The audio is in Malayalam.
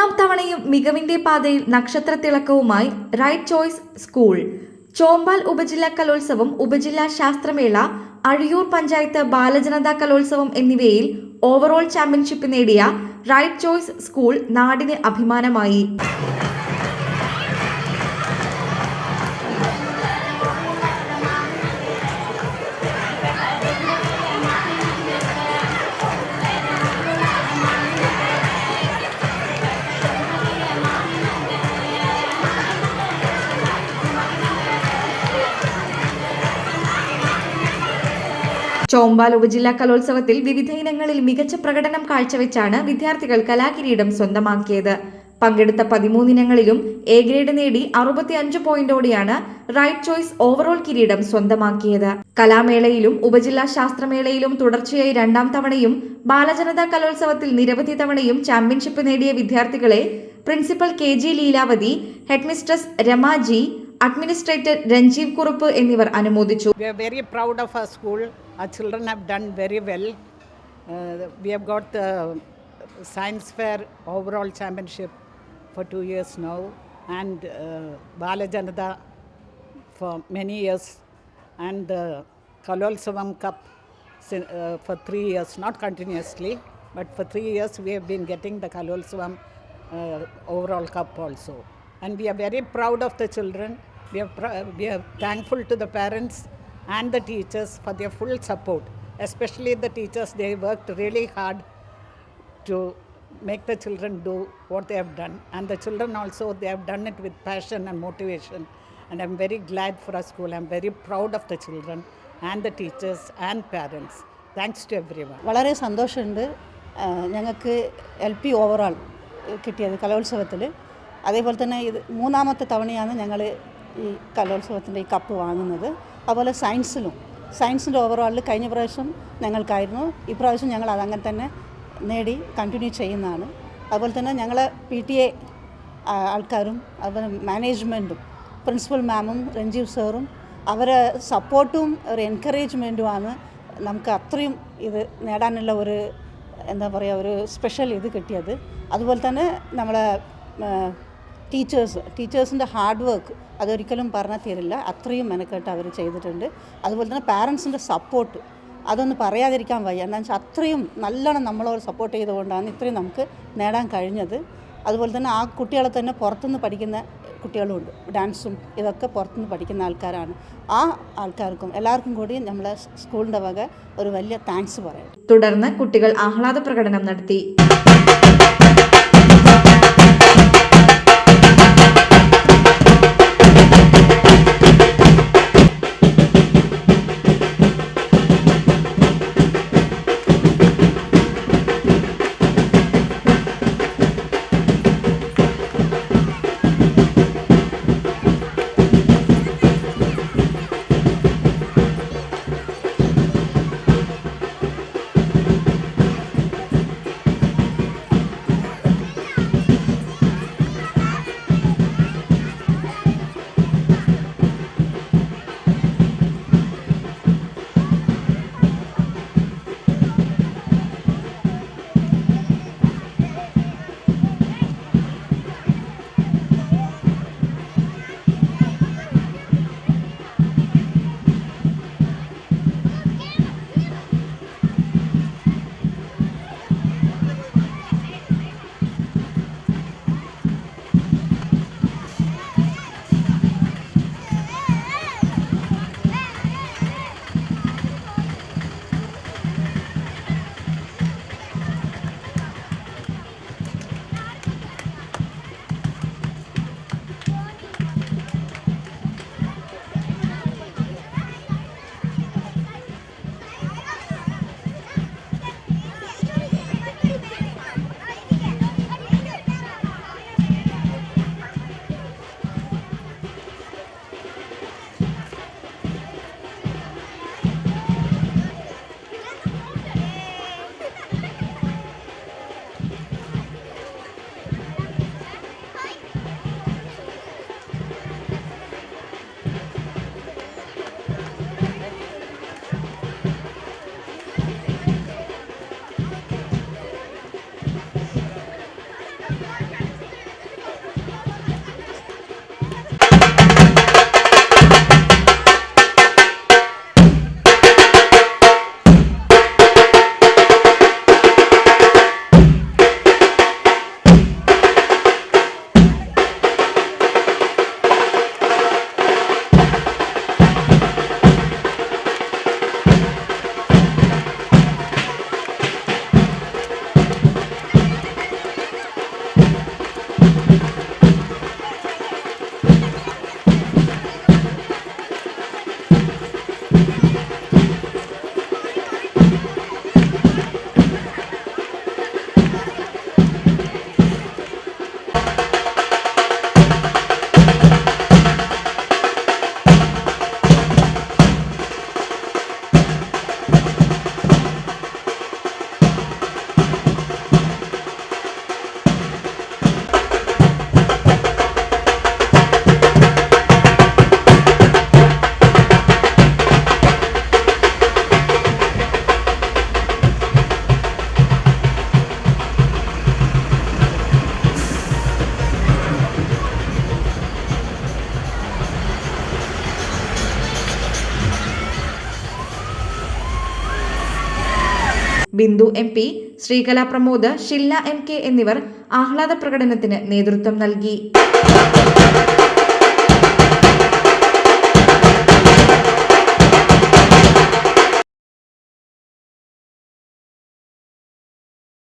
മൂന്നാം തവണയും മികവിന്റെ പാതയിൽ നക്ഷത്രത്തിളക്കവുമായി റൈറ്റ് ചോയ്സ് സ്കൂൾ ചോമ്പാൽ ഉപജില്ലാ കലോത്സവം ഉപജില്ലാ ശാസ്ത്രമേള അഴിയൂർ പഞ്ചായത്ത് ബാലജനതാ കലോത്സവം എന്നിവയിൽ ഓവറോൾ ചാമ്പ്യൻഷിപ്പ് നേടിയ റൈറ്റ് ചോയ്സ് സ്കൂൾ നാടിന് അഭിമാനമായി. ചോമ്പാൽ ഉപജില്ലാ കലോത്സവത്തിൽ വിവിധ ഇനങ്ങളിൽ മികച്ച പ്രകടനം കാഴ്ചവെച്ചാണ് വിദ്യാർത്ഥികൾ കലാകിരീടം സ്വന്തമാക്കിയത്. പങ്കെടുത്ത പതിമൂന്നിനങ്ങളിലും എ ഗ്രേഡ് നേടി അറുപത്തിയഞ്ച് പോയിന്റോടെയാണ് റൈറ്റ് ചോയ്സ് ഓവറോൾ കിരീടം സ്വന്തമാക്കിയത്. കലാമേളയിലും ഉപജില്ലാ ശാസ്ത്രമേളയിലും തുടർച്ചയായി രണ്ടാം തവണയും ബാലജനതാ കലോത്സവത്തിൽ നിരവധി തവണയും ചാമ്പ്യൻഷിപ്പ് നേടിയ വിദ്യാർത്ഥികളെ principal K G Leelavathi headmistress Ramaji administrator Ranjeev Kurup എന്നിവർ അനുമോദിച്ചു We are very proud of our school. Our children have done very well. Uh, we have got the science fair overall championship for two years now, and uh, Bala Janata for many years, and the Kalolsavam Cup sin- uh, for three years, not continuously, but for three years we have been getting the Kalolsavam uh, overall cup also. And we are very proud of the children. We are, we are thankful to the parents and the teachers for their full support. Especially the teachers, they worked really hard to make the children do what they have done. And the children also, they have done it with passion and motivation. And I'm very glad for our school. I'm very proud of the children and the teachers and parents. Thanks to everyone. വളരെ സന്തോഷമുണ്ട് ഞങ്ങൾക്ക് എൽ പി ഓവറാൾ കിട്ടിയത് കലോത്സവത്തിൽ അതേപോലെ തന്നെ ഇത് മൂന്നാമത്തെ തവണയാണ് ഞങ്ങൾ ഈ കലോത്സവത്തിന്റെ ഈ കപ്പ് വാങ്ങുന്നത്. അതുപോലെ സയൻസിലും. സയൻസിന്റെ ഓവറോളിൽ കഴിഞ്ഞ പ്രാവശ്യം ഞങ്ങൾക്കായിരുന്നു. ഇപ്രാവശ്യം ഞങ്ങൾ അതങ്ങനെ തന്നെ നേടി കണ്ടിന്യൂ ചെയ്യുന്നതാണ്. അതുപോലെ തന്നെ ഞങ്ങളെ പി ടി എ ആൾക്കാരും അതുപോലെ മാനേജ്മെന്റും പ്രിൻസിപ്പൽ മാമും രഞ്ജീവ് സാറും അവരെ സപ്പോർട്ടും ഒരു എൻകറേജ്മെന്റുമാണ് നമുക്ക് അത്രയും ഇത് നേടാനുള്ള ഒരു എന്താ പറയുക ഒരു സ്പെഷ്യൽ ഇത് കിട്ടിയത്. അതുപോലെ തന്നെ നമ്മളെ ടീച്ചേഴ്സ് ടീച്ചേഴ്സിന്റെ ഹാർഡ് വർക്ക് അതൊരിക്കലും പറഞ്ഞാൽ തീരില്ല. അത്രയും മെനക്കെട്ട് അവർ ചെയ്തിട്ടുണ്ട്. അതുപോലെ തന്നെ പാരൻസിന്റെ സപ്പോർട്ട് അതൊന്ന് പറയാതിരിക്കാൻ വയ്യ. എന്താ വെച്ചാൽ അത്രയും നല്ലോണം നമ്മളോട് സപ്പോർട്ട് ചെയ്തുകൊണ്ടാണ് ഇത്രയും നമുക്ക് നേടാൻ കഴിഞ്ഞത്. അതുപോലെ തന്നെ ആ കുട്ടികളെ തന്നെ പുറത്തുനിന്ന് പഠിക്കുന്ന കുട്ടികളുമുണ്ട് ഡാൻസും ഇതൊക്കെ പുറത്തുനിന്ന് പഠിക്കുന്ന ആൾക്കാരാണ്. ആ ആൾക്കാർക്കും എല്ലാവർക്കും കൂടി നമ്മളെ സ്കൂളിന്റെ വക ഒരു വലിയ താങ്ക്സ് പറയാം. തുടർന്ന് കുട്ടികൾ ആഹ്ലാദ പ്രകടനം നടത്തി. Bindu M P Sreekala Pramod Shilla M K എന്നിവർ ആഹ്ലാദ പ്രകടനത്തിന് നേതൃത്വം നൽകി.